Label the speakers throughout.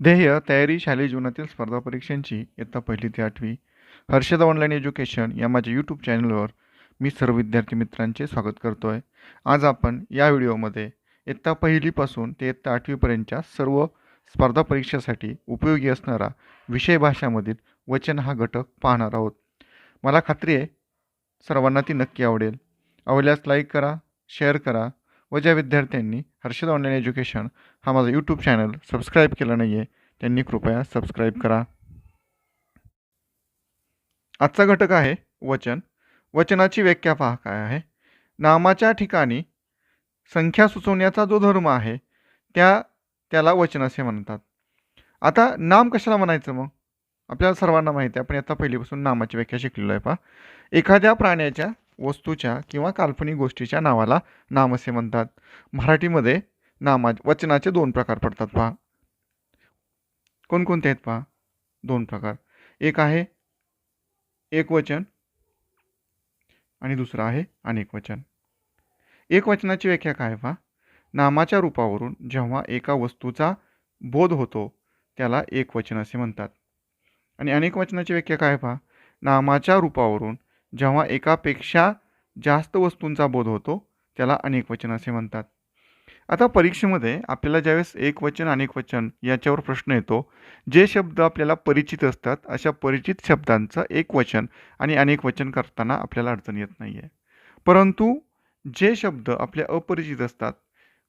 Speaker 1: ध्येय तयारी शालेय जीवनातील स्पर्धा परीक्षांची इयत्ता पहिली ते आठवी. हर्षद ऑनलाईन एज्युकेशन या माझ्या यूट्यूब चॅनलवर मी सर्व विद्यार्थी मित्रांचे स्वागत करतो आहे आज आपण या व्हिडिओमध्ये इयत्ता पहिलीपासून ते इयत्ता आठवीपर्यंतच्या सर्व स्पर्धा परीक्षेसाठी उपयोगी असणारा विषय भाषामधील वचन हा घटक पाहणार आहोत. मला खात्री आहे सर्वांना ती नक्की आवडेल. आवडल्यास लाईक करा शेअर करा व ज्या विद्यार्थ्यांनी हर्षद ऑनलाईन एज्युकेशन हा माझा यूट्यूब चॅनल सबस्क्राईब केला नाही आहे त्यांनी कृपया सबस्क्राईब करा. आजचा घटक आहे वचन. वचनाची व्याख्या पहा काय आहे. नामाच्या ठिकाणी संख्या सुचवण्याचा जो धर्म आहे त्या त्याला वचन असे म्हणतात. आता नाम कशाला म्हणायचं मग? आपल्याला सर्वांना माहिती आहे आपण आता पहिलीपासून नामाची व्याख्या शिकलेलो आहे पहा. एखाद्या प्राण्याच्या वस्तूच्या किंवा काल्पनिक गोष्टीच्या नावाला नाम असे म्हणतात. मराठीमध्ये नामा वचनाचे दोन प्रकार पडतात पहा. कोणकोणते आहेत पहा? दोन प्रकार. एक आहे एक वचन आणि दुसरं आहे अनेक वचन. एक वचनाची व्याख्या काय आहे पहा? नामाच्या रूपावरून जेव्हा एका वस्तूचा बोध होतो त्याला एक वचन असे म्हणतात. आणि अनेक वचनाची व्याख्या काय पहा? नामाच्या रूपावरून जेव्हा एकापेक्षा जास्त वस्तूंचा बोध होतो त्याला अनेक वचन असे म्हणतात. आता परीक्षेमध्ये आपल्याला ज्यावेळेस एक वचन अनेक वचन याच्यावर प्रश्न येतो जे शब्द आपल्याला परिचित असतात अशा परिचित शब्दांचं एक वचन आणि अनेक वचन करताना आपल्याला अडचण येत नाही आहे परंतु जे शब्द आपल्या अपरिचित असतात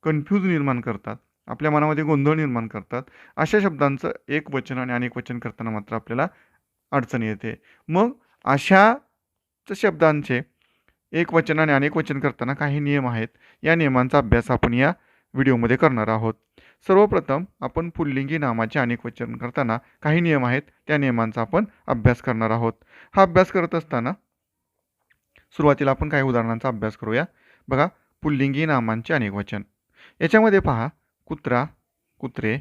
Speaker 1: कन्फ्यूज निर्माण करतात आपल्या मनामध्ये गोंधळ निर्माण करतात अशा शब्दांचं एक वचन आणि अनेक वचन करताना मात्र आपल्याला अडचण येते. मग अशा शब्दांचे एक वचन आणि अनेक वचन करताना काही नियम आहेत. या नियमांचा अभ्यास आपण या व्हिडिओमध्ये करणार आहोत. सर्वप्रथम आपण पुल्लिंगी नामाचे अनेक वचन करताना काही नियम आहेत. त्या नियमांचा आपण अभ्यास करणार आहोत. हा अभ्यास करत असताना सुरुवातीला आपण काही उदाहरणांचा अभ्यास करूया. बघा पुल्लिंगी नामांचे अनेक वचन. याच्यामध्ये पहा कुत्रा कुत्रे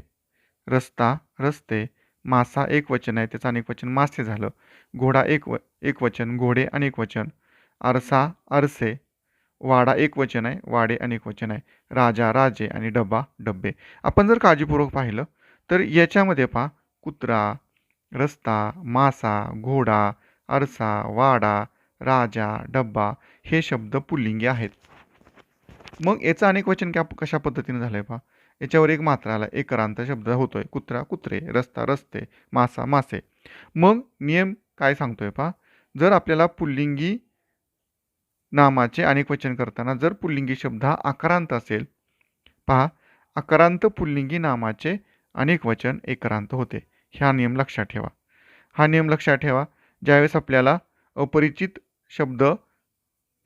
Speaker 1: रस्ता रस्ते मासा एक वचन आहे त्याचं अनेक वचन मासे झालं. घोडा एक व एक वचन घोडे अनेक वचन. आरसा आरसे. वाडा एक वचन आहे वाडे अनेक वचन आहे. राजा राजे आणि डबा डब्बे. आपण जर काळजीपूर्वक पाहिलं तर याच्यामध्ये पहा कुत्रा रस्ता मासा घोडा आरसा वाडा राजा डब्बा हे शब्द पुल्लिंगी आहेत. मग याचं अनेक वचन क्या कशा पद्धतीने झालं आहे पहा? याच्यावर एक मात्राला एकरांत शब्द होतोय कुत्रा कुत्रे रस्ता रस्ते मासा मासे. मग नियम काय सांगतोय पहा जर आपल्याला पुल्लिंगी नामाचे अनेक वचन करताना जर पुल्लिंगी शब्द हा आकारांत असेल पहा आकारांत पुल्लिंगी नामाचे अनेक वचन एकरांत होते. हा नियम लक्षात ठेवा. हा नियम लक्षात ठेवा ज्यावेळेस आपल्याला अपरिचित शब्द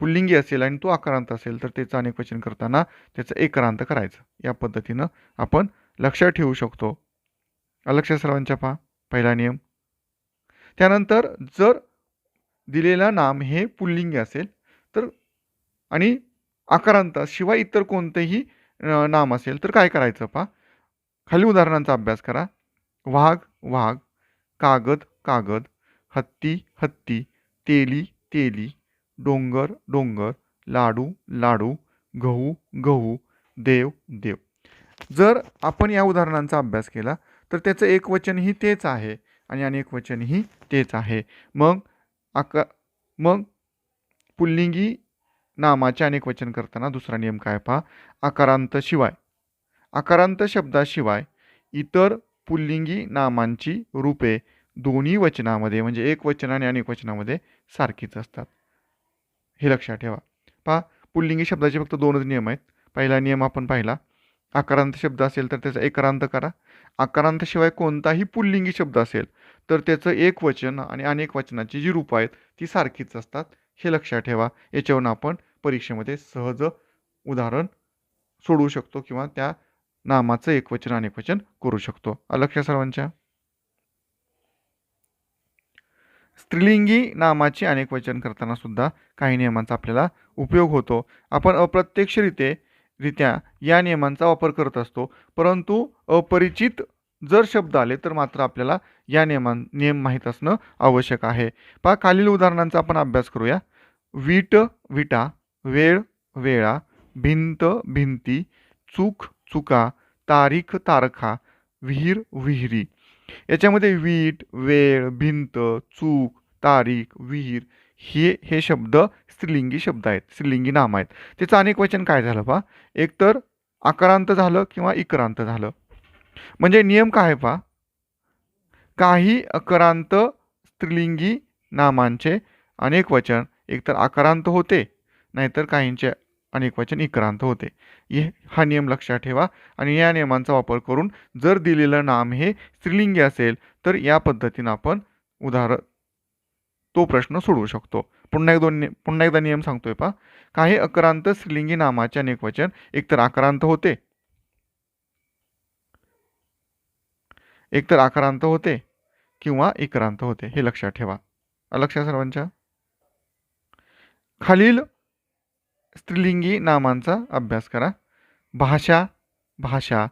Speaker 1: पुल्लिंगी असेल आणि तो आकारांत असेल तर त्याचं अनेक वचन करताना त्याचं एकरांत करायचं. या पद्धतीनं आपण लक्षात ठेवू शकतो. अलक्ष सर्वांच्या पहा पहिला नियम. त्यानंतर जर दिलेला नाम हे पुल्लिंगी असेल तर आणि आकारांताशिवाय इतर कोणतेही नाम असेल तर काय करायचं पहा? खाली उदाहरणांचा अभ्यास करा. वाघ वाघ कागद कागद हत्ती हत्ती तेली तेली डोंगर डोंगर लाडू लाडू गहू गहू देव देव. जर आपण या उदाहरणांचा अभ्यास केला तर त्याचं एक वचनही तेच आहे आणि अनेक वचनही तेच आहे. मग आका मग पुल्लिंगी नामाचे अनेक वचन करताना दुसरा नियम काय पहा? आकारांत शिवाय. आकारांत शब्दाशिवाय इतर पुल्लिंगी नामांची रूपे दोन्ही वचनामध्ये म्हणजे एक वचन आणि अनेक वचनामध्ये सारखीच असतात. हे लक्षात ठेवा. पहा पुल्लिंगी शब्दाचे फक्त दोनच नियम आहेत. पहिला नियम आपण पाहिला. आकारांत शब्द असेल तर त्याचा एकरांत करा. आकारांतशिवाय कोणताही पुल्लिंगी शब्द असेल तर त्याचं एक वचन आणि अनेक वचनाची जी रूपं आहेत ती सारखीच असतात. हे लक्षात ठेवा. याच्यावरून आपण परीक्षेमध्ये सहज उदाहरण सोडवू शकतो किंवा त्या नामाचं एक वचन अनेक वचन करू शकतो. लक्षात सर्वांच्या. स्त्रीलिंगी नामाचे अनेक वचन करताना सुद्धा काही नियमांचा आपल्याला उपयोग होतो. आपण अप्रत्यक्षरित्या रित्या या नियमांचा वापर करत असतो. परंतु अपरिचित जर शब्द आले तर मात्र आपल्याला या नियमां नियम माहीत असणं आवश्यक आहे. पहा खालील उदाहरणांचा आपण अभ्यास करूया. वीट विटा वेळ वेळा भिंत भिंती चूक चुका तारीख तारखा विहीर विहिरी. याच्यामध्ये वीट वेळ भिंत चूक तारीख विहीर हे हे शब्द स्त्रीलिंगी शब्द आहेत स्त्रीलिंगी नाम आहेत. त्याचं अनेक वचन काय झालं पहा? एकतर आकारांत झालं किंवा इकरांत झालं. म्हणजे नियम काय आहे पहा? काही अकरांत स्त्रीलिंगी नामांचे अनेक वचन. एकतर आकारांत होते नाहीतर काहींचे अनेक वचन होते. ये हा नियम लक्षात ठेवा आणि या नियमांचा वापर करून जर दिलेलं नाम हे स्त्रीलिंगी असेल तर या पद्धतीनं आपण उदाहरण तो प्रश्न सोडवू शकतो. पुन्हा एक दोन पुन्हा एकदा नियम सांगतोय पहा. काही अक्रांत स्त्रीलिंगी नामाचे अनेक वचन एकतर आक्रांत होते. एकतर आक्रांत होते किंवा इक्रांत होते हे लक्षात ठेवा. लक्षात सर्वांच्या. खालील स्त्रीलिंगी नामांचा अभ्यास करा. भाषा भाषा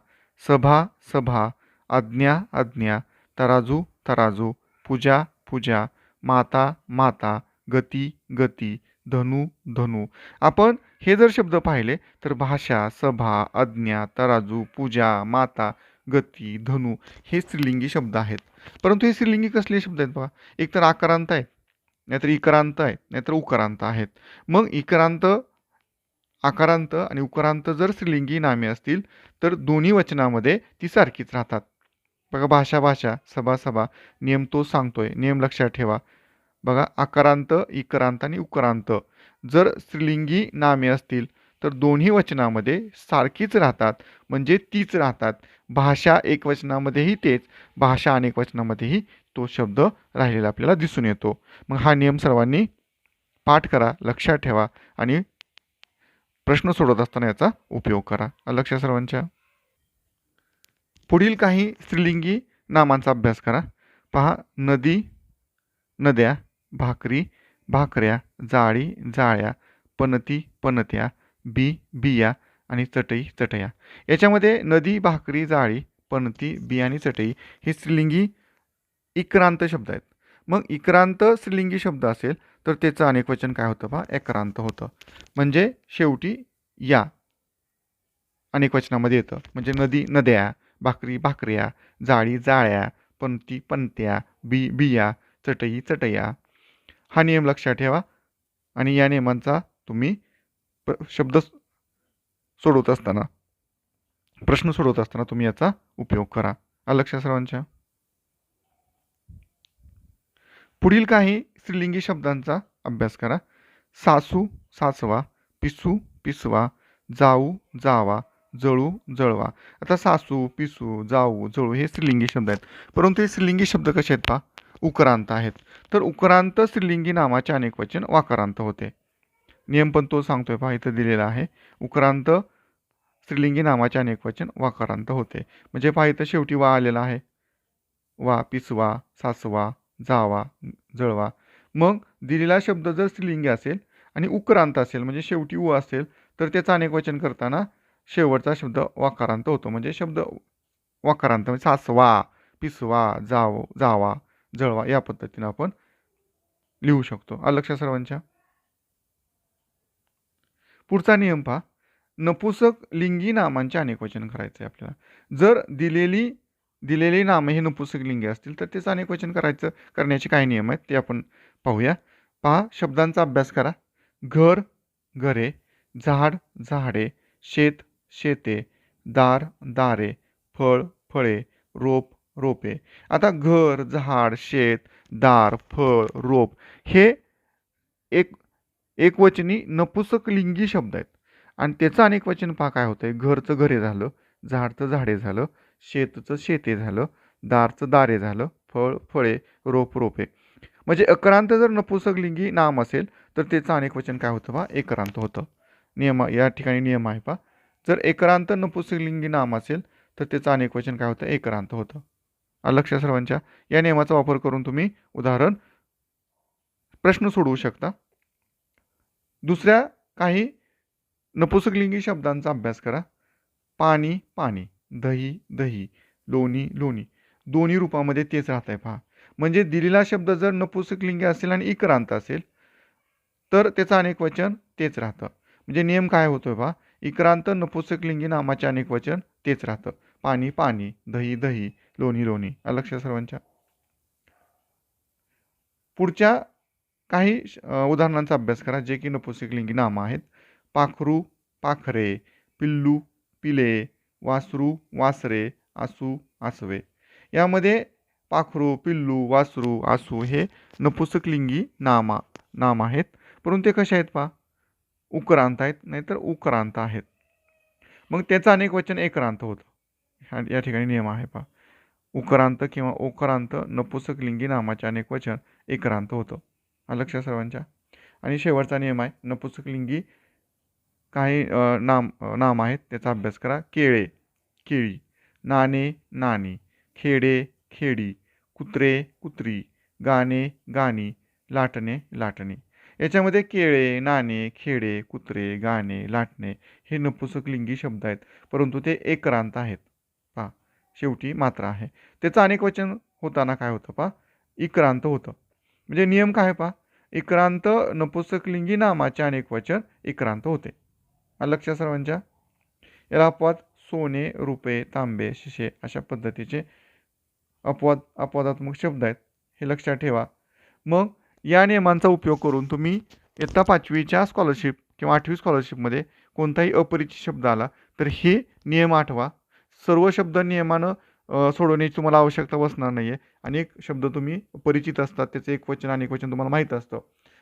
Speaker 1: सभा सभा आज्ञा आज्ञा तराजू तराजू पूजा पूजा माता माता गती गती धनु धनु. आपण हे जर शब्द पाहिले तर भाषा सभा आज्ञा तराजू पूजा माता गती धनु हे स्त्रीलिंगी शब्द आहेत. परंतु हे स्त्रीलिंगी कसले शब्द आहेत बघा? एकतर आकारांत आहेत नाहीतर इकरांत आहेत नाहीतर उकरांत आहेत. मग इकरांत आकारांत आणि उकारांत जर स्त्रीलिंगी नामे असतील तर दोन्ही वचनामध्ये ती सारखीच राहतात. बघा भाषा भाषा सभा सभा. नियम तो सांगतोय. नियम लक्षात ठेवा. बघा आकारांत इकरांत आणि उकरांत जर स्त्रीलिंगी नामे असतील तर दोन्ही वचनामध्ये सारखीच राहतात. म्हणजे तीच राहतात. भाषा एक वचनामध्येही तेच भाषा अनेक वचनामध्येही तो शब्द राहिलेला आपल्याला दिसून येतो. मग हा नियम सर्वांनी पाठ करा लक्षात ठेवा आणि प्रश्न सोडत असताना याचा उपयोग करा. लक्ष सर्वांच्या. पुढील काही स्त्रीलिंगी नामांचा अभ्यास करा. पहा नदी नद्या भाकरी भाकऱ्या जाळी जाळ्या पणती पणत्या बी बिया आणि चटई चटया. याच्यामध्ये नदी भाकरी जाळी पणती बी आणि चटई हे स्त्रीलिंगी इक्रांत शब्द आहेत. मग इक्रांत स्त्रीलिंगी शब्द असेल तर त्याचं अनेक वचन काय होतं पहा? एकरांत होतं. म्हणजे शेवटी या. अनेक वचनामध्ये येतं. म्हणजे नदी नद्या भाकरी भाकऱ्या जाळी जाळ्या पणती पंत्या बी बिया चटई चटया. हा नियम लक्षात ठेवा. आणि या नियमांचा तुम्ही प्र शब्द सोडवत असताना प्रश्न सोडवत असताना तुम्ही याचा उपयोग करा. आलं लक्षात सर्वांच्या पुढील काही स्त्रीलिंगी शब्दांचा अभ्यास करा. सासू सासवा पिसू पिसवा जाऊ जावा जळू जळवा. आता सासू पिसू जाऊ जळू हे स्त्रीलिंगी शब्द आहेत. परंतु हे स्त्रीलिंगी शब्द कसे आहेत पहा? उकरांत आहेत. तर उकरांत स्त्रीलिंगी नामाचे अनेक वचन वाकारांत होते. नियम पण तो सांगतोय पहा इथं दिलेला आहे. उकरांत स्त्रीलिंगी नामाचे अनेक वचन वाकारांत होते. म्हणजे पहा इथं शेवटी वा आलेला आहे. वा पिसवा सासवा जावा जळवा. मग दिलेला शब्द जर स्त्रीलिंगी असेल आणि उकरांत असेल म्हणजे शेवटी उ असेल तर त्याचं अनेक वचन करताना शेवटचा शब्द वाकारांत होतो. म्हणजे शब्द वाकारांत म्हणजे सासवा पिसवा जाव जावा जळवा या पद्धतीनं आपण लिहू शकतो. अलक्ष लक्षात सर्वांच्या? पुढचा नियम पहा. नपुसक लिंगी नामांचे अनेक वचन करायचं आहे आपल्याला. जर दिलेली दिलेली नाम हे नपुसकलिंगी असतील तर त्याचं अनेक वचन करायचं करण्याचे काय नियम आहेत ते आपण पाहूया. पहा शब्दांचा अभ्यास करा. घर घरे झाड झाडे शेत शेते दार दारे फळ फळे रोप रोपे. आता घर झाड शेत दार फळ रोप हे एक एकवचनी नपुसक लिंगी शब्द आहेत. आणि त्याचं अनेक वचन पहा काय होतंय. घरचं घरे झालं झाडचं झाडे झालं शेतचं शेते झालं दारचं दारे झालं फळ फळे रोप रोपे. म्हणजे अकरांत जर नपुसकलिंगी नाम असेल तर त्याचं अनेक वचन काय होतं बा? एकरांत होतं. नियम या ठिकाणी नियम आहे पा जर एकरांत नपुसकलिंगी नाम असेल तर त्याचं अनेक वचन काय होतं? एकरांत होतं. आलं सर्वांच्या. या नियमाचा वापर करून तुम्ही उदाहरण प्रश्न सोडवू शकता. दुसऱ्या काही नपुसकलिंगी शब्दांचा अभ्यास करा. पाणी पाणी. दही दही लोणी लोणी. दोन्ही रूपामध्ये तेच राहत आहे पहा. म्हणजे दिलेला शब्द जर नपुसकलिंगी असेल आणि इकरांत असेल तर त्याचं अनेक वचन तेच राहतं. म्हणजे नियम काय होतोय पहा? इक्रांत नपुसकलिंगी नामाचे अनेक वचन तेच राहतं. पाणी पाणी दही दही लोणी लोणी. आलं सर्वांच्या. पुढच्या काही श- उदाहरणांचा अभ्यास करा जे की नपुसकलिंगी नामं आहेत. पाखरू पाखरे पिल्लू पिले वासरू वासरे आसू आसवे. यामध्ये पाखरू पिल्लू वासरू आसू हे नपुसकलिंगी नामा नाम आहेत. परंतु ते कसे आहेत पहा? उक्रांत आहेत नाहीतर उक्रांत आहेत. मग त्याचं अनेक वचन एकरांत होतं. या ठिकाणी नियम आहे पहा. उक्रांत किंवा ओक्रांत नपुसकलिंगी नामाचे अनेक वचन एकरांत होतं. लक्ष सर्वांच्या. आणि शेवटचा नियम आहे नपुसकलिंगी काही नाम नाम आहेत त्याचा अभ्यास करा. केळे केळी. नाणे नाणी. खेडे खेडी. कुत्रे कुत्री. गाणे गाणी. लाटणे लाटणे. याच्यामध्ये केळे नाणे खेडे कुत्रे गाणे लाटणे हे नपुसकलिंगी शब्द आहेत. परंतु ते एकरांत आहेत. पहा शेवटी मात्र आहे. त्याचं अनेक वचन होताना काय होतं पहा? इक्रांत होतं. म्हणजे नियम काय पहा? इक्रांत नपुसकलिंगी नामाचे अनेक वचन इक्रांत होते. आलं सर्वांच्या. याला अपवाद सोने रुपये तांबे शिशे अशा पद्धतीचे अपवाद अपवादात्मक शब्द आहेत. हे लक्षात ठेवा. मग या नियमांचा उपयोग करून तुम्ही इयत्ता पाचवीच्या स्कॉलरशिप किंवा आठवी स्कॉलरशिपमध्ये कोणताही अपरिचित शब्द आला तर हे नियम आठवा. सर्व शब्द नियमानं सोडवण्याची तुम्हाला आवश्यकता बसणार नाही आहे अनेक शब्द तुम्ही परिचित असतात. त्याचं एक वचन अनेक वचन तुम्हाला माहीत असतं.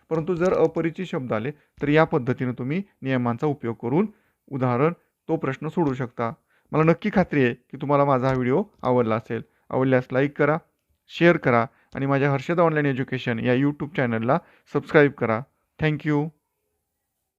Speaker 1: परंतु जर अपरिचित शब्द आले तर या पद्धतीनं तुम्ही नियमांचा उपयोग करून उदाहरण तो प्रश्न सोडवू शकता. मला नक्की खात्री आहे की तुम्हाला माझा हा व्हिडिओ आवडला असेल. आवडल्यास लाईक करा शेअर करा आणि माझ्या हर्षद ऑनलाईन एज्युकेशन या यूट्यूब चॅनलला सबस्क्राईब करा. Thank you